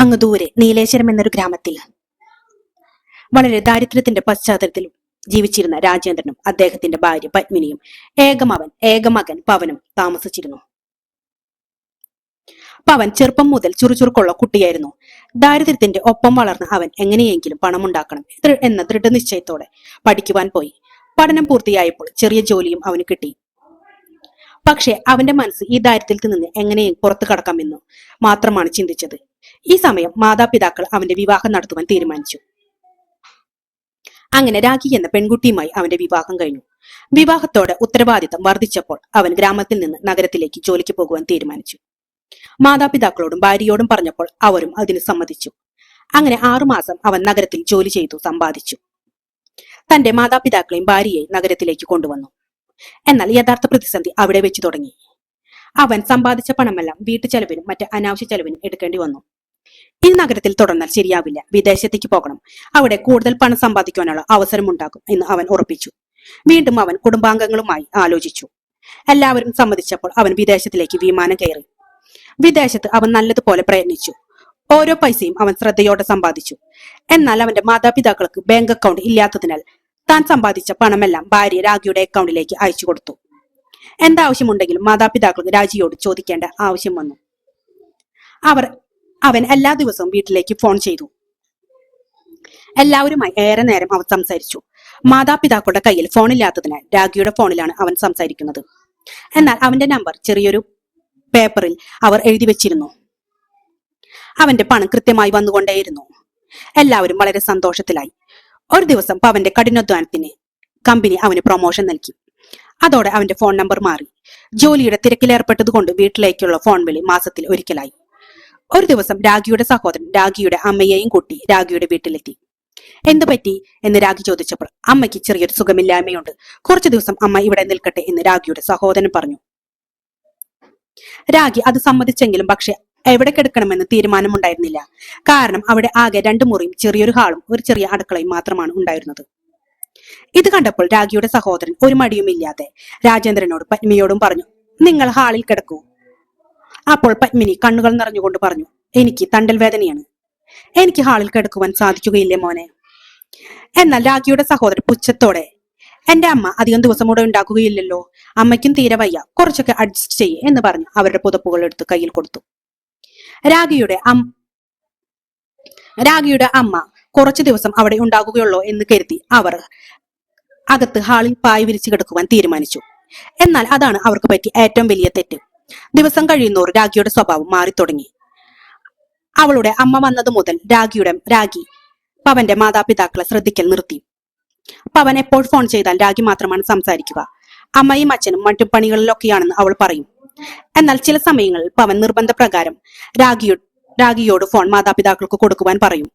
അങ്ങ് ദൂരെ നീലേശ്വരം എന്നൊരു ഗ്രാമത്തിൽ. വളരെ ദാരിദ്ര്യത്തിന്റെ പശ്ചാത്തലത്തിലും ജീവിച്ചിരുന്ന രാജേന്ദ്രനും അദ്ദേഹത്തിന്റെ ഭാര്യ പത്മിനിയും ഏകമവൻ ഏകമകൻ പവനും താമസിച്ചിരുന്നു. പവൻ ചെറുപ്പം മുതൽ ചുറുചുറുക്കുള്ള കുട്ടിയായിരുന്നു. ദാരിദ്ര്യത്തിന്റെ ഒപ്പം വളർന്ന അവൻ എങ്ങനെയെങ്കിലും പണമുണ്ടാക്കണം എന്ന ദൃഢനിശ്ചയത്തോടെ പഠിക്കുവാൻ പോയി. പഠനം പൂർത്തിയായപ്പോൾ ചെറിയ ജോലിയും അവന് കിട്ടി. പക്ഷേ അവന്റെ മനസ്സ് ഈ ദാരിദ്ര്യത്തിൽ നിന്ന് എങ്ങനെയും പുറത്തു കടക്കാമെന്ന് മാത്രമാണ് ചിന്തിച്ചത്. ഈ സമയം മാതാപിതാക്കൾ അവന്റെ വിവാഹം നടത്തുവാൻ തീരുമാനിച്ചു. അങ്ങനെ രാഖി എന്ന പെൺകുട്ടിയുമായി അവന്റെ വിവാഹം കഴിഞ്ഞു. വിവാഹത്തോടെ ഉത്തരവാദിത്തം വർദ്ധിച്ചപ്പോൾ അവൻ ഗ്രാമത്തിൽ നിന്ന് നഗരത്തിലേക്ക് ജോലിക്ക് പോകുവാൻ തീരുമാനിച്ചു. മാതാപിതാക്കളോടും ഭാര്യയോടും പറഞ്ഞപ്പോൾ അവരും അതിന് സമ്മതിച്ചു. അങ്ങനെ ആറുമാസം അവൻ നഗരത്തിൽ ജോലി ചെയ്തു സമ്പാദിച്ചു. തന്റെ മാതാപിതാക്കളെയും ഭാര്യയെയും നഗരത്തിലേക്ക് കൊണ്ടുവന്നു. എന്നാൽ യഥാർത്ഥ പ്രതിസന്ധി അവിടെ വെച്ച് തുടങ്ങി. അവൻ സമ്പാദിച്ച പണമെല്ലാം വീട്ടു ചെലവിനും മറ്റ് അനാവശ്യ ചെലവിനും എടുക്കേണ്ടി വന്നു. ഈ നഗരത്തിൽ തുടർന്നാൽ ശരിയാവില്ല. വിദേശത്തേക്ക് പോകണം. അവിടെ കൂടുതൽ പണം സമ്പാദിക്കാനുള്ള അവസരമുണ്ടാകും എന്ന് അവൻ ഉറപ്പിച്ചു. വീണ്ടും അവൻ കുടുംബാംഗങ്ങളുമായി ആലോചിച്ചു. എല്ലാവരും സമ്മതിച്ചപ്പോൾ അവൻ വിദേശത്തിലേക്ക് വിമാനം കയറി. വിദേശത്ത് അവൻ നല്ലതുപോലെ പ്രയത്നിച്ചു. ഓരോ പൈസയും അവൻ ശ്രദ്ധയോടെ സമ്പാദിച്ചു. എന്നാൽ അവന്റെ മാതാപിതാക്കൾക്ക് ബാങ്ക് അക്കൗണ്ട് ഇല്ലാത്തതിനാൽ താൻ സമ്പാദിച്ച പണമെല്ലാം ഭാര്യ രാഖിയുടെ അക്കൗണ്ടിലേക്ക് അയച്ചു കൊടുത്തു. എന്താവശ്യമുണ്ടെങ്കിലും മാതാപിതാക്കൾക്ക് രാജിയോട് ചോദിക്കേണ്ട ആവശ്യം വന്നു. അവർ അവൻ എല്ലാ ദിവസവും വീട്ടിലേക്ക് ഫോൺ ചെയ്തു. എല്ലാവരുമായി ഏറെ നേരം അവൻ സംസാരിച്ചു. മാതാപിതാക്കളുടെ കയ്യിൽ ഫോണില്ലാത്തതിനാൽ രാഖിയുടെ ഫോണിലാണ് അവൻ സംസാരിക്കുന്നത്. എന്നാൽ അവന്റെ നമ്പർ ചെറിയൊരു പേപ്പറിൽ അവർ എഴുതി വെച്ചിരുന്നു. അവന്റെ പണം കൃത്യമായി വന്നുകൊണ്ടേയിരുന്നു. എല്ലാവരും വളരെ സന്തോഷത്തിലായി. ഒരു ദിവസം പവന്റെ കഠിനാധ്വാനത്തിന് കമ്പനി അവന് പ്രൊമോഷൻ നൽകി. അതോടെ അവന്റെ ഫോൺ നമ്പർ മാറി. ജോലിയുടെ തിരക്കിലേർപ്പെട്ടതുകൊണ്ട് വീട്ടിലേക്കുള്ള ഫോൺ വിളി മാസത്തിൽ ഒരിക്കലായി. ഒരു ദിവസം രാഗിയുടെ സഹോദരൻ രാഗിയുടെ അമ്മയെയും കൂട്ടി രാഗിയുടെ വീട്ടിലെത്തി. എന്തു പറ്റി? എന്ന് രാഗി ചോദിച്ചപ്പോൾ അമ്മയ്ക്ക് ചെറിയൊരു സുഖമില്ലായ്മയുണ്ട്. കുറച്ചു ദിവസം അമ്മ ഇവിടെ നിൽക്കട്ടെ എന്ന് രാഗിയുടെ സഹോദരൻ പറഞ്ഞു. രാഗി അത് സമ്മതിച്ചെങ്കിലും പക്ഷെ എവിടെ കിടക്കണമെന്ന് തീരുമാനമുണ്ടായിരുന്നില്ല. കാരണം അവിടെ ആകെ രണ്ടു മുറിയും ചെറിയൊരു ഹാളും ഒരു ചെറിയ അടുക്കളയും മാത്രമാണ് ഉണ്ടായിരുന്നത്. ഇത് കണ്ടപ്പോൾ രാഗിയുടെ സഹോദരൻ ഒരു മടിയുമില്ലാതെ രാജേന്ദ്രനോട് പത്മിയോടും പറഞ്ഞു നിങ്ങൾ ഹാളിൽ കിടക്കൂ. അപ്പോൾ പത്മിനി കണ്ണുകൾ നിറഞ്ഞുകൊണ്ട് പറഞ്ഞു എനിക്ക് തണ്ടൽ വേദനയാണ്. എനിക്ക് ഹാളിൽ കിടക്കുവാൻ സാധിക്കുകയില്ലേ മോനെ? എന്നാൽ രാഖിയുടെ സഹോദരൻ പുച്ഛത്തോടെ എന്റെ അമ്മ അധികം ദിവസം കൂടെ ഉണ്ടാക്കുകയില്ലല്ലോ. അമ്മയ്ക്കും തീരെ വയ്യ. കുറച്ചൊക്കെ അഡ്ജസ്റ്റ് ചെയ്യേ എന്ന് പറഞ്ഞു അവരുടെ പുതപ്പുകൾ എടുത്ത് കയ്യിൽ കൊടുത്തു. രാഖിയുടെ അം അമ്മ കുറച്ചു ദിവസം അവിടെ ഉണ്ടാകുകയുള്ളൂ എന്ന് കരുതി അവർ അകത്ത് ഹാളിൽ പായ് വിരിച്ചു കിടക്കുവാൻ തീരുമാനിച്ചു. എന്നാൽ അതാണ് അവർക്ക് പറ്റിയ ഏറ്റവും വലിയ തെറ്റ്. ദിവസം കഴിയുന്നോർ രാഖിയുടെ സ്വഭാവം മാറി തുടങ്ങി. അവളുടെ അമ്മ വന്നത് മുതൽ രാഖിയുടെ രാഖി പവന്റെ മാതാപിതാക്കളെ ശ്രദ്ധിക്കൽ നിർത്തി. പവൻ എപ്പോൾ ഫോൺ ചെയ്താൽ രാഖി മാത്രമാണ് സംസാരിക്കുക. അമ്മയും അച്ഛനും മറ്റു പണികളിലൊക്കെയാണെന്ന് അവൾ പറയും. എന്നാൽ ചില സമയങ്ങളിൽ പവൻ നിർബന്ധപ്രകാരം രാഖിയോ രാഖിയോട് ഫോൺ മാതാപിതാക്കൾക്ക് കൊടുക്കുവാൻ പറയും.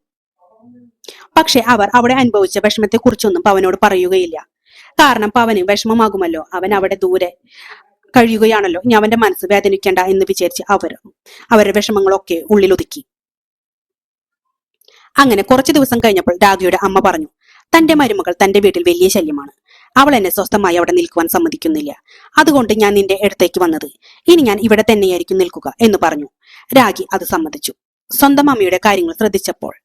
പക്ഷെ അവർ അവിടെ അനുഭവിച്ച വിഷമത്തെക്കുറിച്ചൊന്നും പവനോട് പറയുകയില്ല. കാരണം പവന് വിഷമമാകുമല്ലോ. അവൻ അവിടെ ദൂരെ കഴിയുകയാണല്ലോ. ഇനി അവന്റെ മനസ്സ് വേദനിക്കേണ്ട എന്ന് വിചാരിച്ച് അവർ അവരുടെ വിഷമങ്ങളൊക്കെ ഉള്ളിലൊതുക്കി. അങ്ങനെ കുറച്ചു ദിവസം കഴിഞ്ഞപ്പോൾ രാഗിയുടെ അമ്മ പറഞ്ഞു തന്റെ മരുമകൾ തന്റെ വീട്ടിൽ വലിയ ശല്യമാണ്. അവൾ എന്നെ സ്വസ്ഥമായി അവിടെ നിൽക്കുവാൻ സമ്മതിക്കുന്നില്ല. അതുകൊണ്ട് ഞാൻ നിന്റെ അടുത്തേക്ക് വന്നത്. ഇനി ഞാൻ ഇവിടെ തന്നെയായിരിക്കും നിൽക്കുക എന്ന് പറഞ്ഞു. രാഗി അത് സമ്മതിച്ചു. സ്വന്തം അമ്മയുടെ കാര്യങ്ങൾ ശ്രദ്ധിച്ചപ്പോൾ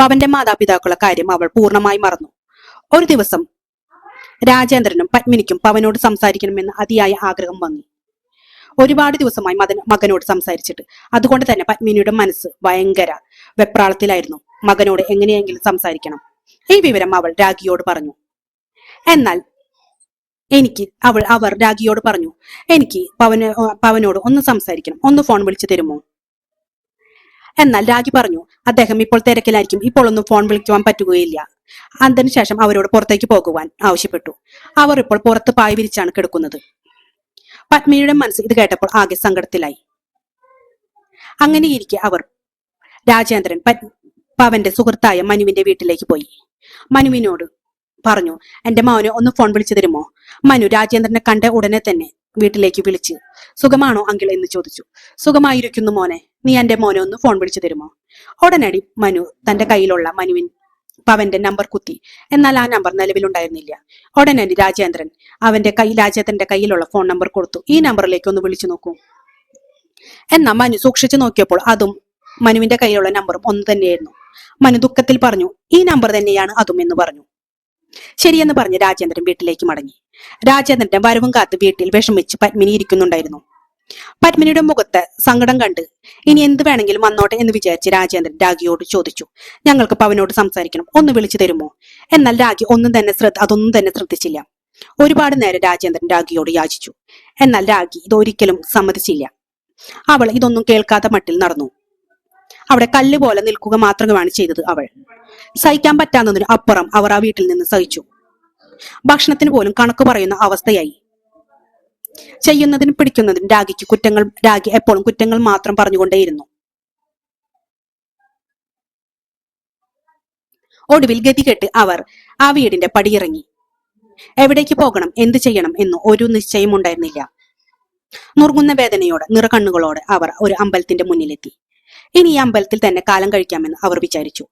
പവന്റെ മാതാപിതാക്കളുടെ കാര്യം അവൾ പൂർണമായി മറന്നു. ഒരു ദിവസം രാജേന്ദ്രനും പത്മിനിക്കും പവനോട് സംസാരിക്കണമെന്ന് അതിയായ ആഗ്രഹം വന്നു. ഒരുപാട് ദിവസമായി മകൻ മകനോട് സംസാരിച്ചിട്ട്. അതുകൊണ്ട് തന്നെ പത്മിനിയുടെ മനസ്സ് ഭയങ്കര വെപ്രാളത്തിലായിരുന്നു. മകനോട് എങ്ങനെയെങ്കിലും സംസാരിക്കണം. ഈ വിവരം അവൾ രാഖിയോട് പറഞ്ഞു. എന്നാൽ എനിക്ക് അവൾ അവർ രാഖിയോട് പറഞ്ഞു എനിക്ക് പവന് പവനോട് ഒന്ന് സംസാരിക്കണം. ഒന്ന് ഫോൺ വിളിച്ചു തരുമോ? എന്നാൽ രാഖി പറഞ്ഞു അദ്ദേഹം ഇപ്പോൾ തിരക്കിലായിരിക്കും. ഇപ്പോൾ ഒന്നും ഫോൺ വിളിക്കുവാൻ പറ്റുകയില്ല. അതിനുശേഷം അവരോട് പുറത്തേക്ക് പോകുവാൻ ആവശ്യപ്പെട്ടു. അവർ ഇപ്പോൾ പുറത്ത് പായ വിരിച്ചാണ് കിടക്കുന്നത്. പത്മിനിയുടെ മനസ്സ് ഇത് കേട്ടപ്പോൾ ആകെ സങ്കടത്തിലായി. അങ്ങനെയിരിക്കെ അവർ രാജേന്ദ്രൻ പവന്റെ സുഹൃത്തായ മനുവിന്റെ വീട്ടിലേക്ക് പോയി. മനുവിനോട് പറഞ്ഞു എന്റെ മോനെ ഒന്ന് ഫോൺ വിളിച്ചു തരുമോ? മനു രാജേന്ദ്രനെ കണ്ട ഉടനെ തന്നെ വീട്ടിലേക്ക് വിളിച്ച് സുഖമാണോ അങ്കിൾ? എന്ന് ചോദിച്ചു. സുഖമായിരിക്കുന്നു മോനെ. നീ എന്റെ മോനെ ഒന്ന് ഫോൺ വിളിച്ചു തരുമോ? ഉടനടി മനു തന്റെ കയ്യിലുള്ള മനുവിൻ പവന്റെ നമ്പർ കുത്തി. എന്നാൽ ആ നമ്പർ നിലവിലുണ്ടായിരുന്നില്ല ഉടനടി രാജേന്ദ്രൻ അവന്റെ കൈ രാജേന്ദ്രന്റെ കയ്യിലുള്ള ഫോൺ നമ്പർ കൊടുത്തു. ഈ നമ്പറിലേക്ക് ഒന്ന് വിളിച്ചു നോക്കൂ. എന്നാ മനു സൂക്ഷിച്ചു നോക്കിയപ്പോൾ അതും മനുവിന്റെ കയ്യിലുള്ള നമ്പറും ഒന്ന് തന്നെയായിരുന്നു. മനു ദുഃഖത്തിൽ പറഞ്ഞു ഈ നമ്പർ തന്നെയാണ് അതും എന്ന് പറഞ്ഞു. ശരിയെന്ന് പറഞ്ഞ് രാജേന്ദ്രൻ വീട്ടിലേക്ക് മടങ്ങി. രാജേന്ദ്രന്റെ വരവും കാത്ത് വീട്ടിൽ വിഷമിച്ച് പത്മിനി ഇരിക്കുന്നുണ്ടായിരുന്നു. പത്മിനിയുടെ മുഖത്ത് സങ്കടം കണ്ട് ഇനി എന്ത് വേണമെങ്കിലും വന്നോട്ടെ എന്ന് വിചാരിച്ച് രാജേന്ദ്രൻ രാഗിയോട് ചോദിച്ചു. ഞങ്ങൾക്ക് പവനോട് സംസാരിക്കണം. ഒന്ന് വിളിച്ചു തരുമോ? എന്നാൽ രാഗി ഒന്നും തന്നെ ശ്രദ്ധ അതൊന്നും തന്നെ ശ്രദ്ധിച്ചില്ല. ഒരുപാട് നേരം രാജേന്ദ്രൻ രാഗിയോട് യാചിച്ചു. എന്നാൽ രാഗി ഇതൊരിക്കലും സമ്മതിച്ചില്ല. അവൾ ഇതൊന്നും കേൾക്കാത്ത മട്ടിൽ നടന്നു. അവിടെ കല്ല് പോലെ നിൽക്കുക മാത്രമാണ് ചെയ്തത് അവൾ. സഹിക്കാൻ പറ്റാവുന്നതിന് അപ്പുറം അവർ ആ വീട്ടിൽ നിന്ന് സഹിച്ചു. ഭക്ഷണത്തിന് പോലും കണക്ക് പറയുന്ന അവസ്ഥയായി. ചെയ്യുന്നതിനും പിടിക്കുന്നതിനും രാഗിക്ക് കുറ്റങ്ങൾ രാഗി എപ്പോഴും കുറ്റങ്ങൾ മാത്രം പറഞ്ഞുകൊണ്ടേയിരുന്നു. ഒടുവിൽ ഗതികെട്ട് അവർ ആ വീടിന്റെ പടിയിറങ്ങി. എവിടേക്ക് പോകണം എന്ത് ചെയ്യണം എന്ന് ഒരു നിശ്ചയം ഉണ്ടായിരുന്നില്ല. നുറുങ്ങുന്ന വേദനയോടെ നിറകണ്ണുകളോടെ അവർ ഒരു അമ്പലത്തിന്റെ മുന്നിലെത്തി. ഇനി ഈ അമ്പലത്തിൽ തന്നെ കാലം കഴിക്കാമെന്ന് അവർ വിചാരിച്ചു.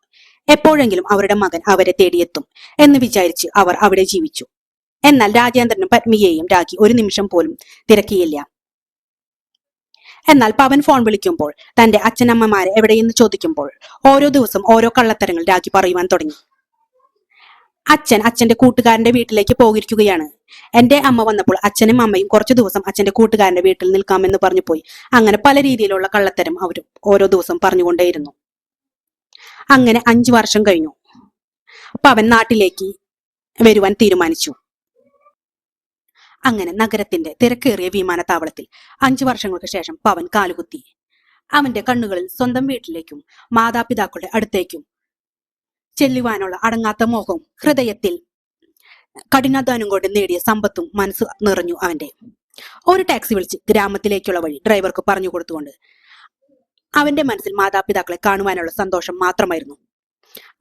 എപ്പോഴെങ്കിലും അവരുടെ മകൻ അവരെ തേടിയെത്തും എന്ന് വിചാരിച്ച് അവർ അവിടെ ജീവിച്ചു. എന്നാൽ രാജേന്ദ്രനും പത്മിയെയും രാഖി ഒരു നിമിഷം പോലും തിരക്കിയില്ല. എന്നാൽ പവൻ ഫോൺ വിളിക്കുമ്പോൾ തന്റെ അച്ഛനമ്മമാരെ എവിടെയെന്ന് ചോദിക്കുമ്പോൾ ഓരോ ദിവസം ഓരോ കള്ളത്തരങ്ങൾ രാഖി പറയുവാൻ തുടങ്ങി. അച്ഛൻ അച്ഛന്റെ കൂട്ടുകാരന്റെ വീട്ടിലേക്ക് പോയിരിക്കുകയാണ്. എന്റെ അമ്മ വന്നപ്പോൾ അച്ഛനും അമ്മയും കുറച്ചു ദിവസം അച്ഛന്റെ കൂട്ടുകാരന്റെ വീട്ടിൽ നിൽക്കാമെന്ന് പറഞ്ഞു പോയി അങ്ങനെ പല രീതിയിലുള്ള കള്ളത്തരം അവരും ഓരോ ദിവസം പറഞ്ഞുകൊണ്ടേയിരുന്നു. അങ്ങനെ അഞ്ചു വർഷം കഴിഞ്ഞു. അപ്പൊ അവൻ നാട്ടിലേക്ക് വരുവാൻ തീരുമാനിച്ചു. അങ്ങനെ നഗരത്തിന്റെ തിരക്കേറിയ വിമാനത്താവളത്തിൽ അഞ്ചു വർഷങ്ങൾക്ക് ശേഷം പവൻ കാലുകുത്തി. അവന്റെ കണ്ണുകളിൽ സ്വന്തം വീട്ടിലേക്കും മാതാപിതാക്കളുടെ അടുത്തേക്കും ചെല്ലുവാനുള്ള അടങ്ങാത്ത മോഹവും ഹൃദയത്തിൽ കഠിനാധ്വാനം കൊണ്ട് നേടിയ സമ്പത്തും മനസ്സ് നിറഞ്ഞു അവന്റെ. ഒരു ടാക്സി വിളിച്ച് ഗ്രാമത്തിലേക്കുള്ള വഴി ഡ്രൈവർക്ക് പറഞ്ഞു കൊടുത്തുകൊണ്ട് അവന്റെ മനസ്സിൽ മാതാപിതാക്കളെ കാണുവാനുള്ള സന്തോഷം മാത്രമായിരുന്നു.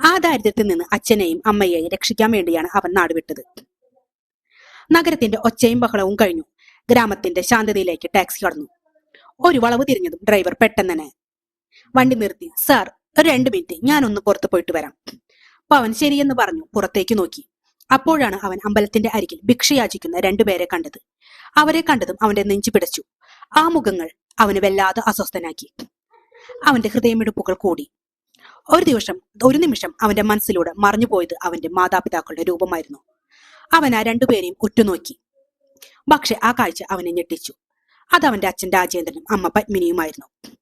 ആ ദാരിദ്ര്യത്തിൽ നിന്ന് അച്ഛനെയും അമ്മയെയും രക്ഷിക്കാൻ വേണ്ടിയാണ് അവൻ നാടുവിട്ടത് നഗരത്തിന്റെ ഒച്ചയും ബഹളവും കഴിഞ്ഞു. ഗ്രാമത്തിന്റെ ശാന്തതയിലേക്ക് ടാക്സി കടന്നു. ഒരു വളവ് തിരിഞ്ഞതും ഡ്രൈവർ പെട്ടെന്ന് തന്നെ വണ്ടി നിർത്തി സാർ ഒരു രണ്ട് മിനിറ്റ് ഞാനൊന്ന് പുറത്ത് പോയിട്ട് വരാം. പവൻ ശരിയെന്ന് പറഞ്ഞു പുറത്തേക്ക് നോക്കി. അപ്പോഴാണ് അവൻ അമ്പലത്തിന്റെ അരികിൽ ഭിക്ഷയാചിക്കുന്ന രണ്ടുപേരെ കണ്ടത്. അവരെ കണ്ടതും അവന്റെ നെഞ്ചു പിടച്ചു. ആ മുഖങ്ങൾ അവന് വല്ലാതെ അസ്വസ്ഥനാക്കി. അവന്റെ ഹൃദയമിടിപ്പുകൾ കൂടി. ഒരു ദിവസം ഒരു നിമിഷം അവന്റെ മനസ്സിലൂടെ മറഞ്ഞുപോയത് അവന്റെ മാതാപിതാക്കളുടെ രൂപമായിരുന്നു. അവൻ ആ രണ്ടുപേരെയും ഉറ്റുനോക്കി. പക്ഷെ ആ കാഴ്ച അവനെ ഞെട്ടിച്ചു. അത് അവന്റെ അച്ഛൻ രാജേന്ദ്രനും അമ്മ പത്മിനിയുമായിരുന്നു.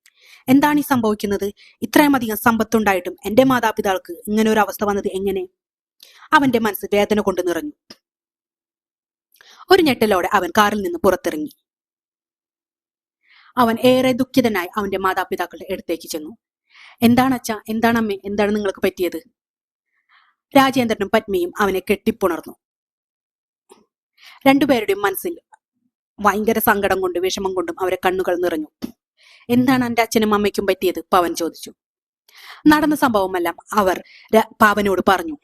എന്താണ് ഈ സംഭവിക്കുന്നത്? ഇത്രയും അധികം സമ്പത്തുണ്ടായിട്ടും എന്റെ മാതാപിതാക്കൾക്ക് ഇങ്ങനെ ഒരു അവസ്ഥ വന്നത് എങ്ങനെ? അവന്റെ മനസ്സ് വേദന കൊണ്ട് നിറഞ്ഞു. ഒരു ഞെട്ടലോടെ അവൻ കാറിൽ നിന്ന് പുറത്തിറങ്ങി. അവൻ ഏറെ ദുഃഖിതനായി അവന്റെ മാതാപിതാക്കളുടെ അടുത്തേക്ക് ചെന്നു. എന്താണ് അച്ഛ? എന്താണ് അമ്മേ? എന്താണ് നിങ്ങൾക്ക് പറ്റിയത്? രാജേന്ദ്രനും പത്മിയും അവനെ കെട്ടിപ്പുണർന്നു. രണ്ടുപേരുടെയും മനസ്സിൽ ഭയങ്കര സങ്കടം കൊണ്ട് വിഷമം കൊണ്ടും അവരെ കണ്ണുകൾ നിറഞ്ഞു. എന്താണ് എന്റെ അച്ഛനും അമ്മയ്ക്കും പറ്റിയത്? പവൻ ചോദിച്ചു. നടന്ന സംഭവമെല്ലാം അവർ പാവനോട് പറഞ്ഞു.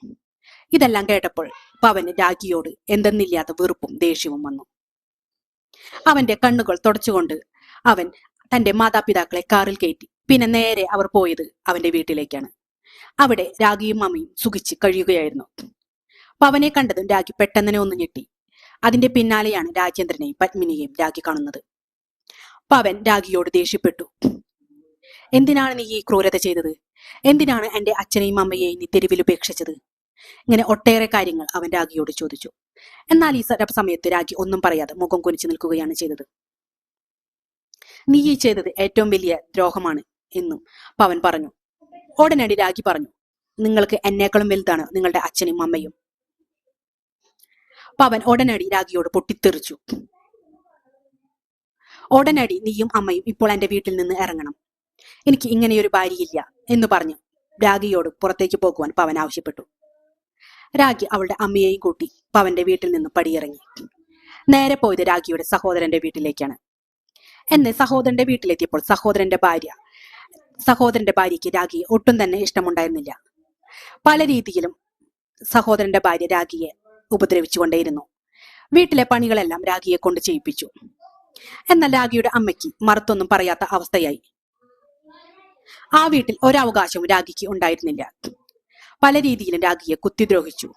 ഇതെല്ലാം കേട്ടപ്പോൾ പവന് രാഖിയോട് എന്തെന്നില്ലാത്ത വെറുപ്പും ദേഷ്യവും വന്നു. അവന്റെ കണ്ണുകൾ തുടച്ചുകൊണ്ട് അവൻ തന്റെ മാതാപിതാക്കളെ കാറിൽ കയറ്റി. പിന്നെ നേരെ അവർ പോയത് അവന്റെ വീട്ടിലേക്കാണ്. അവിടെ രാഗിയും അമ്മയും സുഖിച്ച് കഴിയുകയായിരുന്നു. പവനെ കണ്ടതും രാഗി പെട്ടെന്നനെ ഒന്ന് ഞെട്ടി. അതിന്റെ പിന്നാലെയാണ് രാജേന്ദ്രനെയും പത്മിനിയെയും രാഗി കാണുന്നത്. പവൻ രാഗിയോട് ദേഷ്യപ്പെട്ടു. എന്തിനാണ് നീ ഈ ക്രൂരത ചെയ്തത്? എന്തിനാണ് എന്റെ അച്ഛനെയും അമ്മയെയും നീ തെരുവിൽ ഉപേക്ഷിച്ചത്? ഇങ്ങനെ ഒട്ടേറെ കാര്യങ്ങൾ അവൻ രാഗിയോട് ചോദിച്ചു. എന്നാൽ ഈ സമയത്ത് രാഗി ഒന്നും പറയാതെ മുഖം കുനിച്ചു നിൽക്കുകയാണ് ചെയ്തത്. നീ ചെയ്തത് ഏറ്റവും വലിയ ദ്രോഹമാണ് എന്നും പവൻ പറഞ്ഞു. ഉടനടി രാഖി പറഞ്ഞു നിങ്ങൾക്ക് എന്നേക്കാളും വലുതാണ് നിങ്ങളുടെ അച്ഛനും അമ്മയും. പവൻ ഉടനടി രാഖിയോട് പൊട്ടിത്തെറിച്ചു. ഉടനടി നീയും അമ്മയും ഇപ്പോൾ എന്റെ വീട്ടിൽ നിന്ന് ഇറങ്ങണം. എനിക്ക് ഇങ്ങനെയൊരു ഭാര്യയില്ല എന്ന് പറഞ്ഞു. രാഖിയോട് പുറത്തേക്ക് പോകുവാൻ പവൻ ആവശ്യപ്പെട്ടു. രാഖി അവളുടെ അമ്മയെയും കൂട്ടി പവന്റെ വീട്ടിൽ നിന്ന് പടിയിറങ്ങി. നേരെ പോയത് രാഖിയുടെ സഹോദരന്റെ വീട്ടിലേക്കാണ്. എന്നെ സഹോദരന്റെ വീട്ടിലെത്തിയപ്പോൾ സഹോദരന്റെ ഭാര്യ സഹോദരന്റെ ഭാര്യയ്ക്ക് രാഖിയെ ഒട്ടും തന്നെ ഇഷ്ടമുണ്ടായിരുന്നില്ല. പല രീതിയിലും സഹോദരന്റെ ഭാര്യ രാഖിയെ ഉപദ്രവിച്ചുകൊണ്ടേയിരുന്നു. വീട്ടിലെ പണികളെല്ലാം രാഖിയെ കൊണ്ട് ചെയ്യിപ്പിച്ചു. എന്നാൽ രാഖിയുടെ അമ്മയ്ക്ക് മറുത്തൊന്നും പറയാത്ത അവസ്ഥയായി. ആ വീട്ടിൽ ഒരവകാശവും രാഖിക്ക് ഉണ്ടായിരുന്നില്ല. പല രീതിയിലും രാഖിയെ കുത്തിദ്രോഹിച്ചു.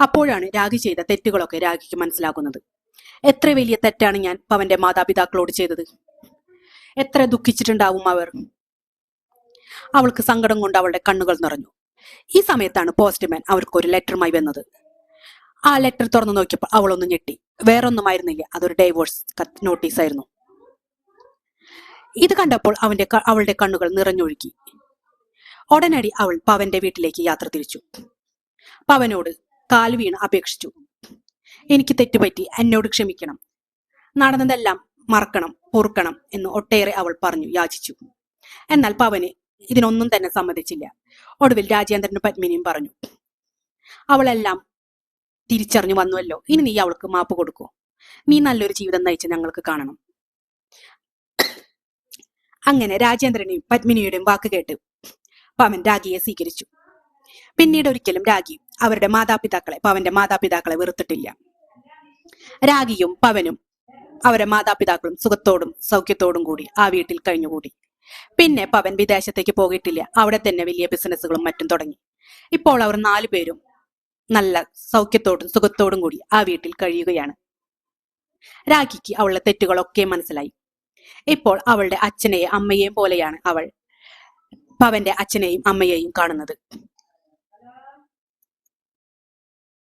അപ്പോഴാണ് രാഖി ചെയ്ത തെറ്റുകളൊക്കെ രാഖിക്ക് മനസ്സിലാകുന്നത്. എത്ര വലിയ തെറ്റാണ് ഞാൻ പവന്റെ മാതാപിതാക്കളോട് ചെയ്തത്? എത്ര ദുഃഖിച്ചിട്ടുണ്ടാവും അവർ? അവൾക്ക് സങ്കടം കൊണ്ട് അവളുടെ കണ്ണുകൾ നിറഞ്ഞു. ഈ സമയത്താണ് പോസ്റ്റ്മാൻ അവർക്ക് ഒരു ലെറ്ററുമായി വന്നത്. ആ ലെറ്റർ തുറന്നു നോക്കിയപ്പോൾ അവളൊന്ന് ഞെട്ടി. വേറൊന്നുമായിരുന്നില്ല. അതൊരു ഡൈവോഴ്സ് നോട്ടീസ് ആയിരുന്നു. ഇത് കണ്ടപ്പോൾ അവന്റെ അവളുടെ കണ്ണുകൾ നിറഞ്ഞൊഴുകി. ഉടനടി അവൾ പവന്റെ വീട്ടിലേക്ക് യാത്ര തിരിച്ചു. പവനോട് കാൽ വീണ് അപേക്ഷിച്ചു. എനിക്ക് തെറ്റുപറ്റി എന്നോട് ക്ഷമിക്കണം. നടന്നതെല്ലാം മറക്കണം പൊറുക്കണം എന്ന് ഒട്ടേറെ അവൾ പറഞ്ഞു യാചിച്ചു. എന്നാൽ പവന് ഇതിനൊന്നും തന്നെ സമ്മതിച്ചില്ല. ഒടുവിൽ രാജേന്ദ്രനും പത്മിനിയും പറഞ്ഞു അവളെല്ലാം തിരിച്ചറിഞ്ഞു വന്നുവല്ലോ. ഇനി നീ അവൾക്ക് മാപ്പ് കൊടുക്കൂ. നീ നല്ലൊരു ജീവിതം നയിച്ച് ഞങ്ങൾക്ക് കാണണം. അങ്ങനെ രാജേന്ദ്രനെയും പത്മിനിയുടെയും വാക്ക് കേട്ട് പവൻ രാഗിയെ സ്വീകരിച്ചു. പിന്നീട് ഒരിക്കലും രാഗി അവരുടെ മാതാപിതാക്കളെ പവന്റെ മാതാപിതാക്കളെ വെറുത്തിട്ടില്ല. രാഗിയും പവനും അവരെ മാതാപിതാക്കളും സുഖത്തോടും സൗഖ്യത്തോടും കൂടി ആ വീട്ടിൽ കഴിഞ്ഞുകൂടി. പിന്നെ പവൻ വിദേശത്തേക്ക് പോയിട്ടില്ല. അവിടെ തന്നെ വലിയ ബിസിനസ്സുകളും മറ്റും തുടങ്ങി. ഇപ്പോൾ അവർ നാലു പേരും നല്ല സൗഖ്യത്തോടും സുഖത്തോടും കൂടി ആ വീട്ടിൽ കഴിയുകയാണ്. രാഖിക്ക് അവളുടെ തെറ്റുകളൊക്കെ മനസ്സിലായി. ഇപ്പോൾ അവളുടെ അച്ഛനെയും അമ്മയെയും പോലെയാണ് അവൾ പവന്റെ അച്ഛനെയും അമ്മയെയും കാണുന്നത്.